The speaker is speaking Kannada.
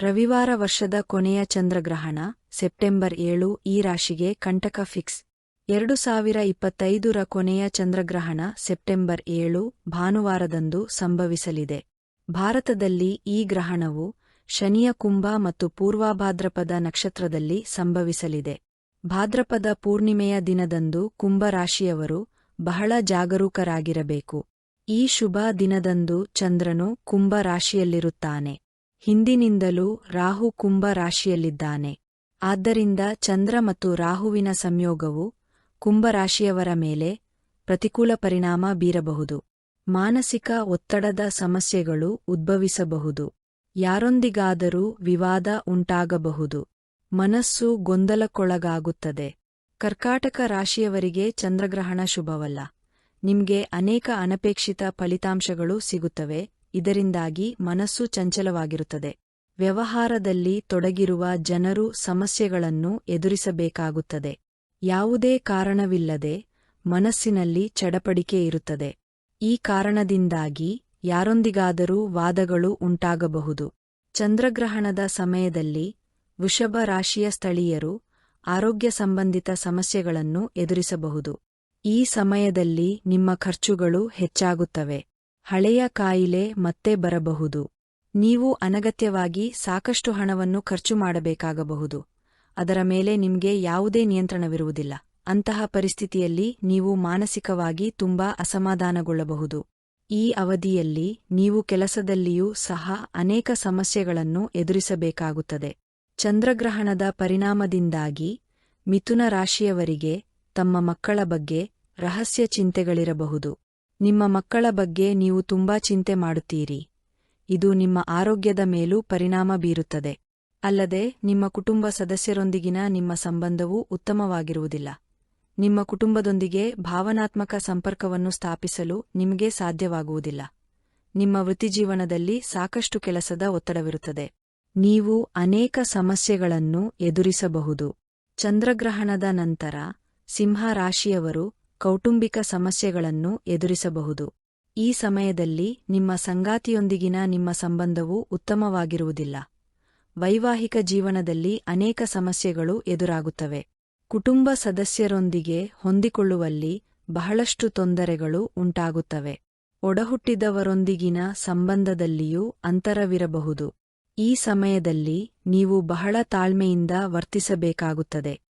ರವಿವಾರ ವರ್ಷದ ಕೊನೆಯ ಚಂದ್ರಗ್ರಹಣ, ಸೆಪ್ಟೆಂಬರ್ ಏಳು, ಈ ರಾಶಿಗೆ ಕಂಟಕ ಫಿಕ್ಸ್. ಎರಡು ಸಾವಿರ ಇಪ್ಪತ್ತೈದರ ಕೊನೆಯ ಚಂದ್ರಗ್ರಹಣ, ಸೆಪ್ಟೆಂಬರ್ ಏಳು, ಭಾನುವಾರದಂದು ಸಂಭವಿಸಲಿದೆ. ಭಾರತದಲ್ಲಿ ಈ ಗ್ರಹಣವು ಶನಿಯ ಕುಂಭ ಮತ್ತು ಪೂರ್ವಭಾದ್ರಪದ ನಕ್ಷತ್ರದಲ್ಲಿ ಸಂಭವಿಸಲಿದೆ. ಭಾದ್ರಪದ ಪೂರ್ಣಿಮೆಯ ದಿನದಂದು ಕುಂಭರಾಶಿಯವರು ಬಹಳ ಜಾಗರೂಕರಾಗಿರಬೇಕು. ಈ ಶುಭ ದಿನದಂದು ಚಂದ್ರನು ಕುಂಭ ರಾಶಿಯಲ್ಲಿರುತ್ತಾನೆ. ಹಿಂದಿನಿಂದಲೂ ರಾಹು ಕುಂಭ ರಾಶಿಯಲ್ಲಿದ್ದಾನೆ. ಆದ್ದರಿಂದ ಚಂದ್ರ ಮತ್ತು ರಾಹುವಿನ ಸಂಯೋಗವು ಕುಂಭರಾಶಿಯವರ ಮೇಲೆ ಪ್ರತಿಕೂಲ ಪರಿಣಾಮ ಬೀರಬಹುದು. ಮಾನಸಿಕ ಒತ್ತಡದ ಸಮಸ್ಯೆಗಳು ಉದ್ಭವಿಸಬಹುದು. ಯಾರೊಂದಿಗಾದರೂ ವಿವಾದ ಉಂಟಾಗಬಹುದು. ಮನಸ್ಸು ಗೊಂದಲಕ್ಕೊಳಗಾಗುತ್ತದೆ. ಕರ್ಕಾಟಕ ರಾಶಿಯವರಿಗೆ ಚಂದ್ರಗ್ರಹಣ ಶುಭವಲ್ಲ. ನಿಮ್ಗೆ ಅನೇಕ ಅನಪೇಕ್ಷಿತ ಫಲಿತಾಂಶಗಳು ಸಿಗುತ್ತವೆ. ಇದರಿಂದಾಗಿ ಮನಸ್ಸು ಚಂಚಲವಾಗಿರುತ್ತದೆ. ವ್ಯವಹಾರದಲ್ಲಿ ತೊಡಗಿರುವ ಜನರು ಸಮಸ್ಯೆಗಳನ್ನು ಎದುರಿಸಬೇಕಾಗುತ್ತದೆ. ಯಾವುದೇ ಕಾರಣವಿಲ್ಲದೆ ಮನಸ್ಸಿನಲ್ಲಿ ಚಡಪಡಿಕೆ ಇರುತ್ತದೆ. ಈ ಕಾರಣದಿಂದಾಗಿ ಯಾರೊಂದಿಗಾದರೂ ವಾದಗಳು ಉಂಟಾಗಬಹುದು. ಚಂದ್ರಗ್ರಹಣದ ಸಮಯದಲ್ಲಿ ವೃಷಭ ರಾಶಿಯ ಸ್ಥಳೀಯರು ಆರೋಗ್ಯ ಸಂಬಂಧಿತ ಸಮಸ್ಯೆಗಳನ್ನು ಎದುರಿಸಬಹುದು. ಈ ಸಮಯದಲ್ಲಿ ನಿಮ್ಮ ಖರ್ಚುಗಳು ಹೆಚ್ಚಾಗುತ್ತವೆ. ಹಳೆಯ ಕಾಯಿಲೆ ಮತ್ತೆ ಬರಬಹುದು. ನೀವು ಅನಗತ್ಯವಾಗಿ ಸಾಕಷ್ಟು ಹಣವನ್ನು ಖರ್ಚು ಮಾಡಬೇಕಾಗಬಹುದು. ಅದರ ಮೇಲೆ ನಿಮಗೆ ಯಾವುದೇ ನಿಯಂತ್ರಣವಿರುವುದಿಲ್ಲ. ಅಂತಹ ಪರಿಸ್ಥಿತಿಯಲ್ಲಿ ನೀವು ಮಾನಸಿಕವಾಗಿ ತುಂಬಾ ಅಸಮಾಧಾನಗೊಳ್ಳಬಹುದು. ಈ ಅವಧಿಯಲ್ಲಿ ನೀವು ಕೆಲಸದಲ್ಲಿಯೂ ಸಹ ಅನೇಕ ಸಮಸ್ಯೆಗಳನ್ನು ಎದುರಿಸಬೇಕಾಗುತ್ತದೆ. ಚಂದ್ರಗ್ರಹಣದ ಪರಿಣಾಮದಿಂದಾಗಿ ಮಿಥುನ ರಾಶಿಯವರಿಗೆ ತಮ್ಮ ಮಕ್ಕಳ ಬಗ್ಗೆ ರಹಸ್ಯ ಚಿಂತೆಗಳಿರಬಹುದು. ನಿಮ್ಮ ಮಕ್ಕಳ ಬಗ್ಗೆ ನೀವು ತುಂಬಾ ಚಿಂತೆ ಮಾಡುತ್ತೀರಿ. ಇದು ನಿಮ್ಮ ಆರೋಗ್ಯದ ಮೇಲೂ ಪರಿಣಾಮ ಬೀರುತ್ತದೆ. ಅಲ್ಲದೆ, ನಿಮ್ಮ ಕುಟುಂಬ ಸದಸ್ಯರೊಂದಿಗಿನ ನಿಮ್ಮ ಸಂಬಂಧವೂ ಉತ್ತಮವಾಗಿರುವುದಿಲ್ಲ. ನಿಮ್ಮ ಕುಟುಂಬದೊಂದಿಗೆ ಭಾವನಾತ್ಮಕ ಸಂಪರ್ಕವನ್ನು ಸ್ಥಾಪಿಸಲು ನಿಮಗೆ ಸಾಧ್ಯವಾಗುವುದಿಲ್ಲ. ನಿಮ್ಮ ವೃತ್ತಿಜೀವನದಲ್ಲಿ ಸಾಕಷ್ಟು ಕೆಲಸದ ಒತ್ತಡವಿರುತ್ತದೆ. ನೀವು ಅನೇಕ ಸಮಸ್ಯೆಗಳನ್ನು ಎದುರಿಸಬಹುದು. ಚಂದ್ರಗ್ರಹಣದ ನಂತರ ಸಿಂಹ ರಾಶಿಯವರು ಕೌಟುಂಬಿಕ ಸಮಸ್ಯೆಗಳನ್ನು ಎದುರಿಸಬಹುದು. ಈ ಸಮಯದಲ್ಲಿ ನಿಮ್ಮ ಸಂಗಾತಿಯೊಂದಿಗಿನ ನಿಮ್ಮ ಸಂಬಂಧವು ಉತ್ತಮವಾಗಿರುವುದಿಲ್ಲ. ವೈವಾಹಿಕ ಜೀವನದಲ್ಲಿ ಅನೇಕ ಸಮಸ್ಯೆಗಳು ಎದುರಾಗುತ್ತವೆ. ಕುಟುಂಬ ಸದಸ್ಯರೊಂದಿಗೆ ಹೊಂದಿಕೊಳ್ಳುವಲ್ಲಿ ಬಹಳಷ್ಟು ತೊಂದರೆಗಳು ಉಂಟಾಗುತ್ತವೆ. ಒಡಹುಟ್ಟಿದವರೊಂದಿಗಿನ ಸಂಬಂಧದಲ್ಲಿಯೂ ಅಂತರವಿರಬಹುದು. ಈ ಸಮಯದಲ್ಲಿ ನೀವು ಬಹಳ ತಾಳ್ಮೆಯಿಂದ ವರ್ತಿಸಬೇಕಾಗುತ್ತದೆ.